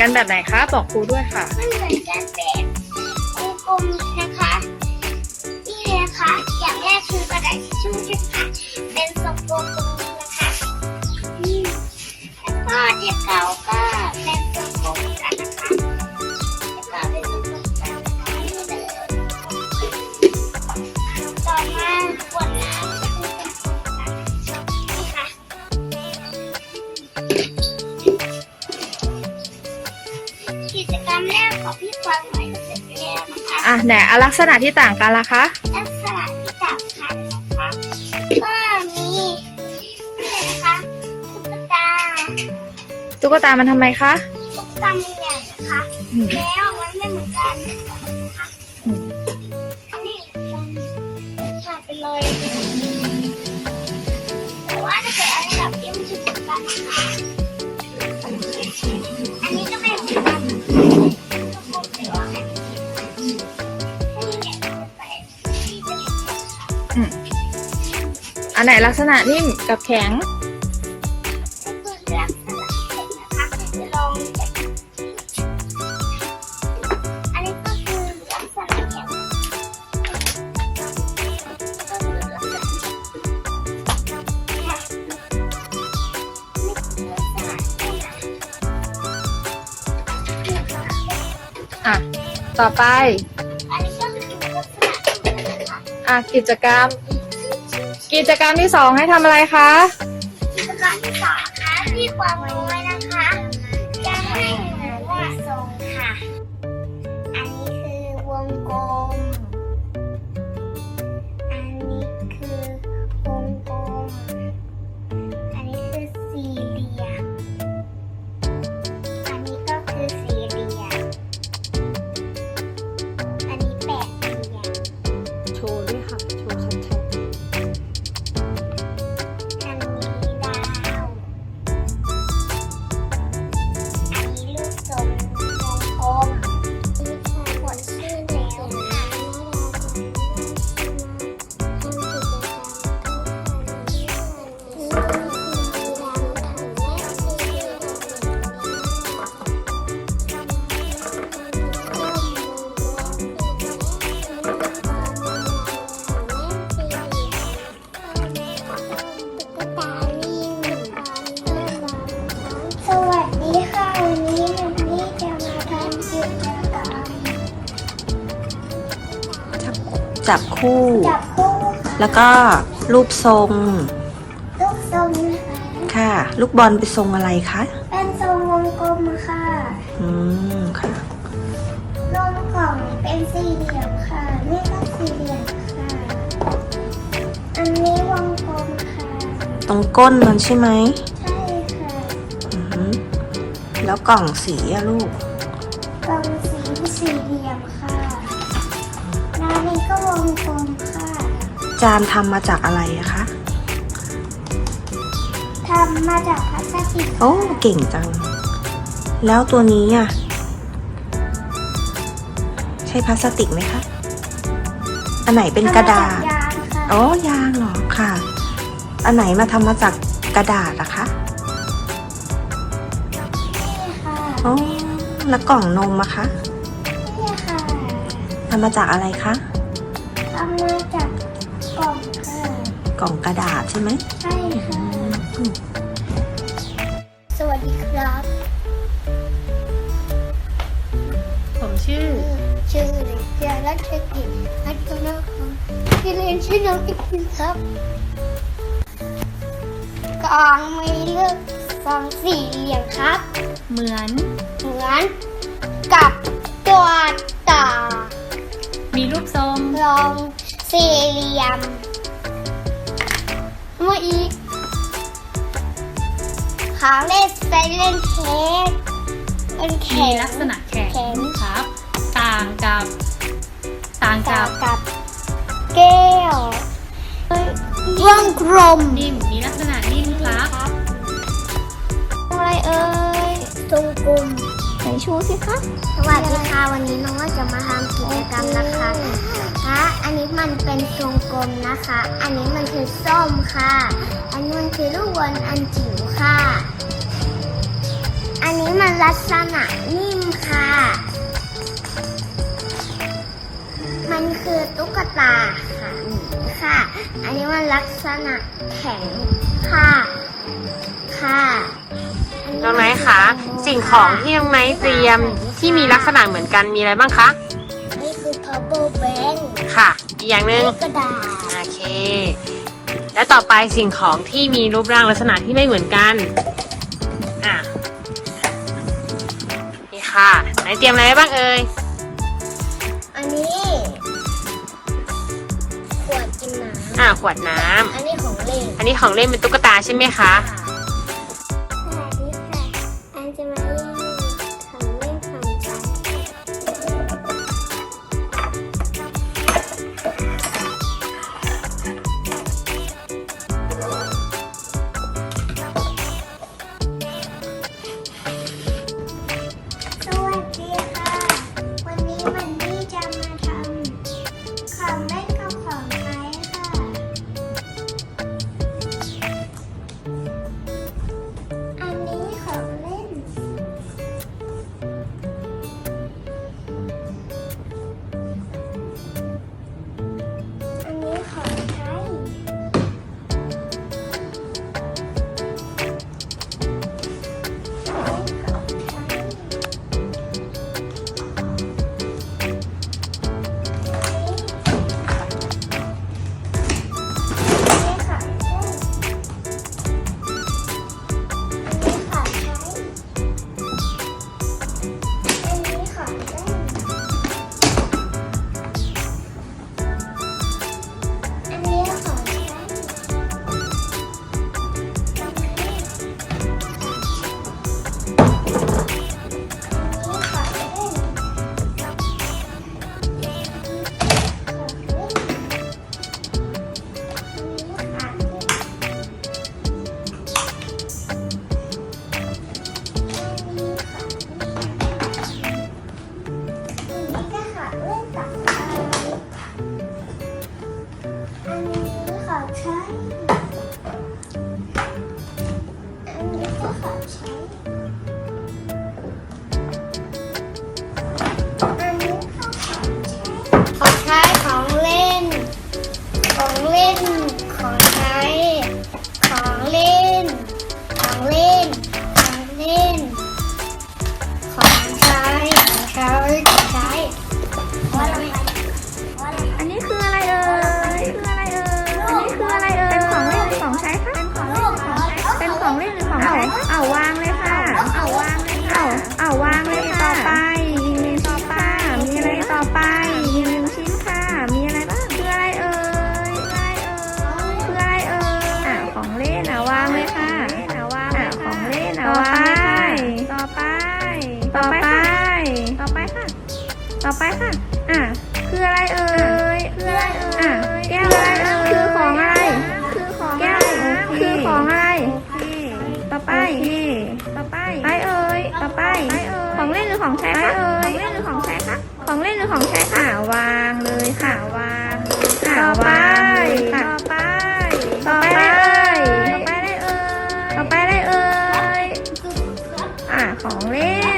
กันแบบไหนคะบอกครูด้วยค่ะ มันเหมือนกันแบบกลมๆนะคะ นี่เลยนะคะอย่างแรกคือกระดาษทิชชู่ใช่ไหมคะเป็นทรงกลมตรงนี้นะคะอืมแล้วก็เทียบเก่าก็ อะไหนอะลักษณะที่ต่างกันล่ะคะลักษณะที่ต่างกันนะคะก็มีนี่เลยนะคะตุ๊กตาตุ๊กตามันทำไมคะตุ๊กตามันใหญ่นะคะอืมแล้ว อันไหนลักษณะนิ่มกับแข็งอลักษณะเห็นนะคะจะลองแบบอันนี้ก็คือลักษณะแข็งก็คือลักษณะค่ะนี่คือลักษณะแข็งนะคะอะ ต่อไป อันนี้ก็คือลักษณะแข็งนะคะ อะกิจกรรม กิจกรรมที่สองให้ทำอะไรคะ กิจกรรมที่สองคะที่ความน้อยนะคะ แล้วก็รูปทรง ลูกทรงนะคะค่ะ ลูกบอลเป็นทรงอะไรคะ เป็นทรงวงกลมค่ะอืมค่ะลงกล่องเป็นสี่เหลี่ยมค่ะ นี่ก็สี่เหลี่ยมค่ะ อันนี้วงกลมค่ะ ตรงก้นมันใช่ไหมใช่ค่ะอือหือแล้วกล่องสีอะลูก กล่องสีสี่เหลี่ยมค่ะแล้วอันนี้ก็วงกลมค่ะ จานทำมาจากอะไรอะคะ ทำมาจากพลาสติกโอ้เก่งจัง แล้วตัวนี้อะใช่พลาสติกไหมคะ อันไหนเป็นกระดาษทำมจยางค่ะอ๋อยางเหรอค่ะ อันไหนมาทำมาจากกระดาษอะคะนี่ค่ะอ๋อแล้วกล่องนมอะคะนี่ค่ะทำมาจากอะไรคะทำมาจากกล่องค่ะ กล่องกระดาษใช่ไหมใช่ค่ะ สวัสดีครับๆผมชื่อ ชื่อเด็กชายรัชกิจรัตนคมที่เรียนชื่อน้องอิคินครับกล่องมีเลือกซองสี่เหลี่ยมครับ เหมือน เหมือนกับตัวต่อมีรูปทรงลองสี่เหลี่ยม มาอีกของเล่นไซเลนเค้กมันแข็มีง ลักษณะแข็แข็ครับ ต่างกับ ต่างกับบกับแก้ววงกลมนิ่มมีลักษณะนิ่มครับ อะไรเอ่ยทรงกลม บสิคะสวัสดีค่ะวันนี้น้องก็จะมาทำกิจกรรมนะคะคะอันนี้มันเป็นทรงกลมนะคะ อันนี้มันคือส้มค่ะ อันนี้มันคือลูกบอลอันจิ๋วค่ะ อันนี้มันลักษณะนิ่มค่ะ มันคือตุ๊กตาค่ะหมีค่ะ อันนี้มันลักษณะแข็งค่ะ ค่ะอั น้องไนท์คะมัสิ่งของที่น้องไนท์เตรียมที่มีลักษณะเหมือนกันมีอะไรบ้างคะ นี่คือ power bank ค่ะอีกอย่างหนึ่งกระดาษโอเค และต่อไปสิ่งของที่มีรูปร่างลักษณะที่ไม่เหมือนกันอะนี่ค่ะไหนเตรียมอะไรไว้บ้างเอ่ยอันนี้ ขวดกินน้อะขวดน้ำำอันนี้ของเล่นอันนี้ของเล่นเป็นตุ๊กตาใช่ไหมคะส ต่อไปค่ะ อะ คืออะไรเอ่ย คืออะไรเอ่ย อะ แก้วอะไรเอ่ย คือของอะไร คือของแก้วคือของอะไร ต่อไป ต่อไปไปเอ่ย ต่อไป ของเล่นหรือของใช้คะเอ่ยของเล่นหรือของใช้คะของเล่นหรือของใช้คะวางเลยค่ะวางค่ะต่อไปต่อไป ต่อไปได้เอ่ย ต่อไปได้เอ่ย ต่อไปได้เอ่ย อะของเล่น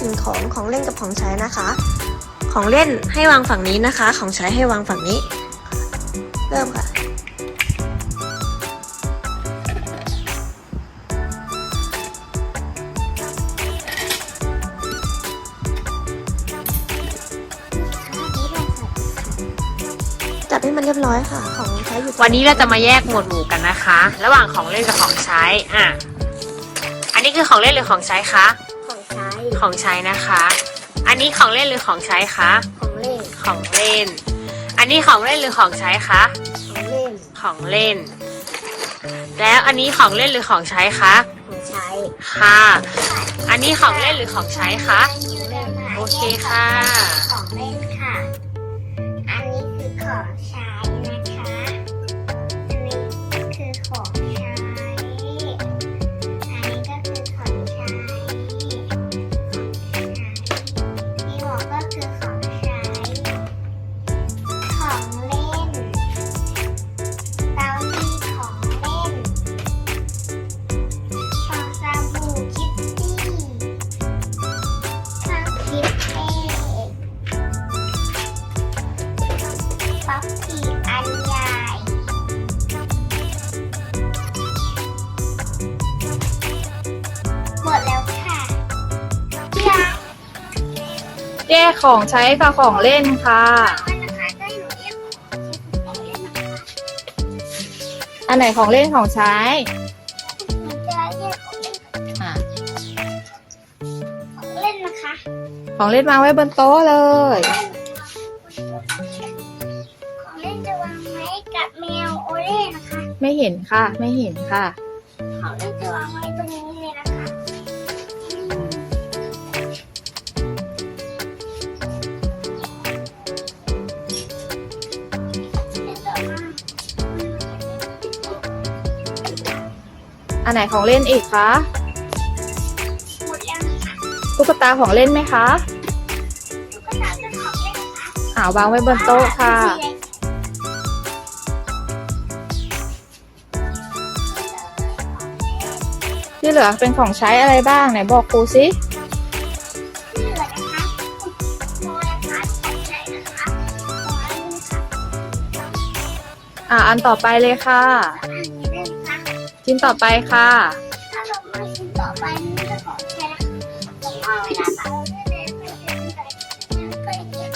สิ่งของของเล่นกับของใช้นะคะ ของเล่นให้วางฝั่งนี้นะคะ ของใช้ให้วางฝั่งนี้ เริ่มค่ะ จับให้มันเรียบร้อยค่ะ ของใช้อยู่วันนี้เราจะมาแยกหมวดหมู่กันนะคะ ระหว่างของเล่นกับของใช้ อะ อันนี้คือของเล่นหรือของใช้คะ ของใช้ของใช้นะคะ อันนี้ของเล่นหรือของใช้คะ ของเล่น ของเล่น อันนี้ของเล่นหรือของใช้คะ ของเล่น ของเล่น แล้วอันนี้ของเล่นหรือของใช้คะ ของใช้ ค่ะ อันนี้ของเล่นหรือของใช้คะโอเคค่ะของเล่น กของใช้กับของเล่นค่ะมันนะคะก็ให้หนูแยกของเล่นนะคะอันไหนของเล่นของใช้หนูจะแยกของเล่นกับอะของเล่นนะคะ ของเล่นวางไว้บนโต๊ะเลย ของเล่นจะวางไว้กับแมวโอเล่นะคะ ไม่เห็นค่ะ ไม่เห็นค่ะ อันไหนของเล่นอีกคะหมดแล้วนะคะตุ๊กตาของเล่นไหมคะตุ๊กตาเป็นของเล่นนะคะอ่าวางไว้บนโต๊ะค่ะ ที่เหลือเป็นของใช้อะไรบ้างไหนบอกครูสิที่เหลือนะคะโมนะคะของใช้นะคะของอันนี้ค่ะอ่าอันต่อไปเลยค่ะ อันนี้ด้วยนะคะ ชิ้นต่อไปค่ะ ถ้าเรามาชิ้นต่อไปนี่จะขอแค่เอาเวลาตัดเราด้วยเลยไม่เก็บ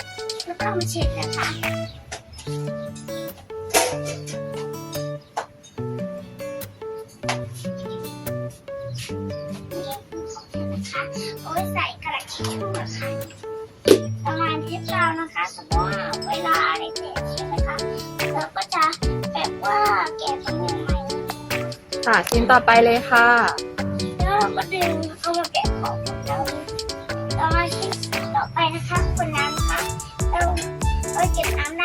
แล้วก็มาเช็ดนะคะ ต่อไปเลยค่ะ แล้วเราก็ดึงเอามาแกะอองของเรามาชิ้นต่อไปนะคะคนน้ำนะคะเราเราเก็บน้ำ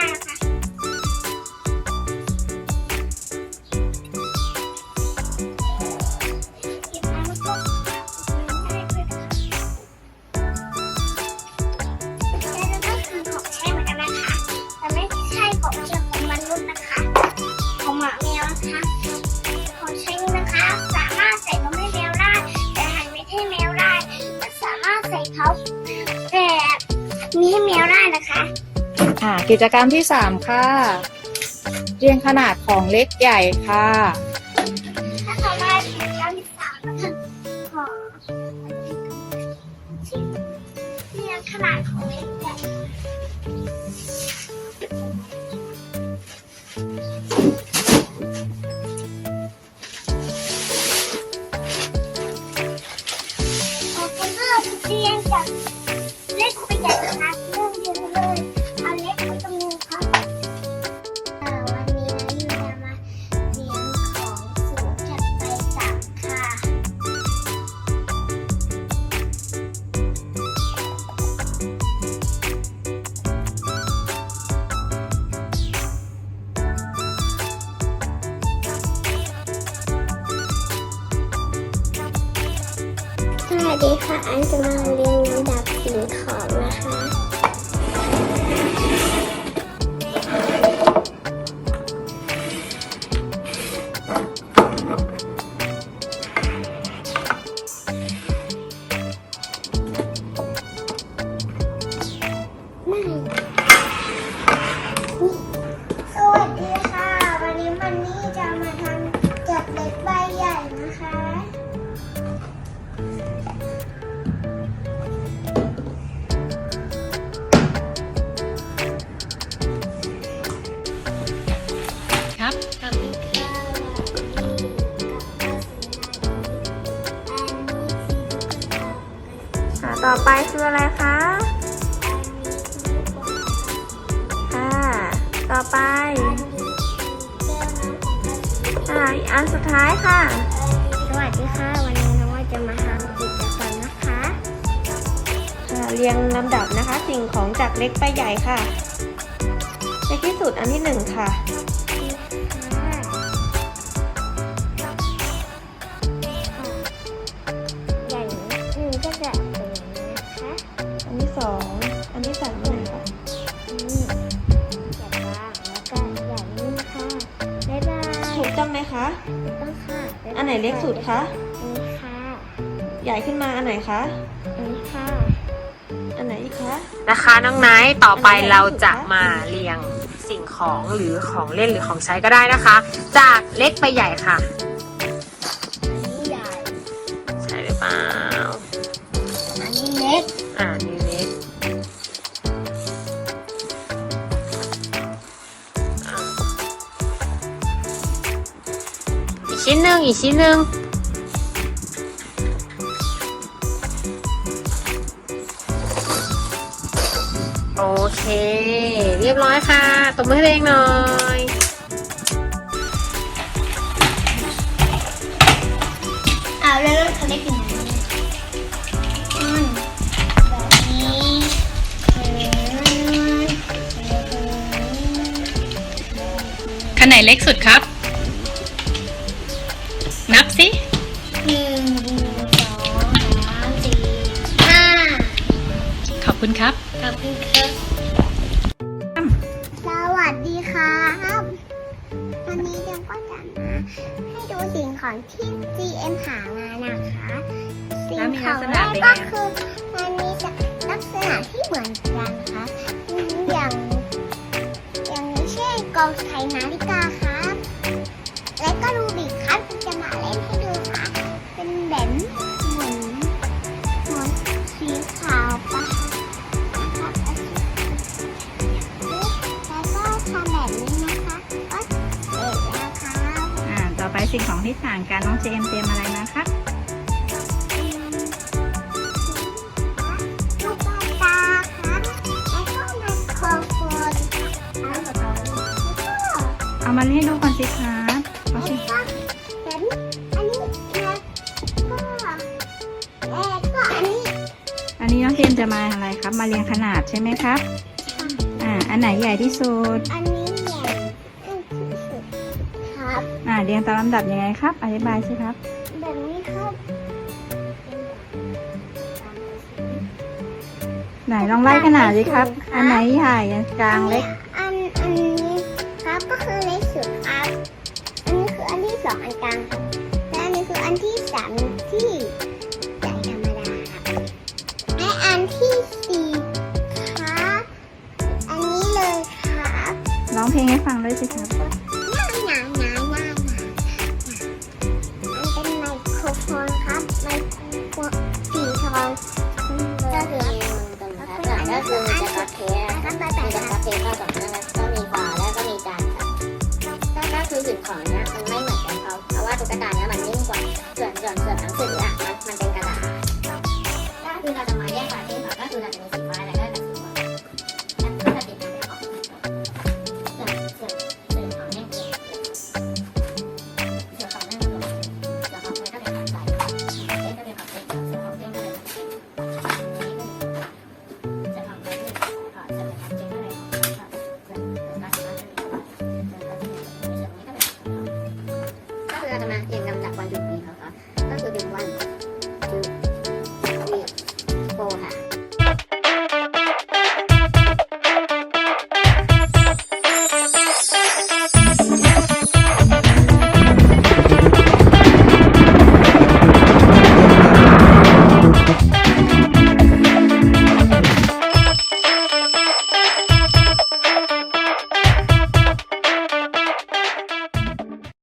กิจกรรมที่สามค่ะ เรียงขนาดของเล็กใหญ่ค่ะ ดีค่ะอันจะมาเรียนระดับสิ่งของ เล็กไปใหญ่ค่ะ เล็กที่สุดอันที่หนึ่งค่ะ ใหญ่หนึ่งก็จะเป็นอย่างนี้นะคะอันที่สองอันที่สามอันไหนคะนี่ใหญ่บ้างแล้วก็ใหญ่นี่ค่ะบ๊ายบายถูกต้องไหมคะถูกต้องค่ะบ๊ายบายอันไหนเล็กสุดคะอันนี้ค่ะ ใหญ่ขึ้นมาอันไหนคะอันนี้ค่ะ นะคะน้องไนท์ต่อไปเราจะมาเรียงสิ่งของหรือของเล่นหรือของใช้ก็ได้นะคะ จากเล็กไปใหญ่ค่ะใช่หรือเปล่าอันนี้เล็กอ่านี้เล็กอีกชิ้นหนึ่งอีกชิ้นหนึ่ง อยค่ะ ตบมือให้ตัวเองหน่อยเอาแล้วเริ่มเขาเล็กยังไงอืมแบบนี้อืมคันไหนเล็กสุดครับ นับสิหนึ่งสองสามสี่ห้าขอบคุณครับ ขอบคุณครับ ของที่ GM หามานะคะสิ่งแล้วมีขลัอกงษแรณะกเป็นก็ไงคือมันมีลักษณะที่เหมือนกันครับอย่างอย่างเช่นกองไทยนาฬิกาครับและ จมส์เตรียมอะไรมาครับลูกตาครับแล้วก็ไมโครโฟนแล้วก็เอามาให้ดูก่อนสิครับเอาสิก็เห็นอันนี้แล้วก็แล้วก็อันนี้อันนี้น้องเจมส์จะมาอะไรครับ มาเรียงขนาดใช่ไหมครับ อ่า อันไหนใหญ่ที่สุด อัน เรียงตามลำดับยังไงครับ อธิบายสิครับ แบบนี้ครับไหนลองไล่ขนาดสิครับ อันไหนใหญ่อันกลางเล็ก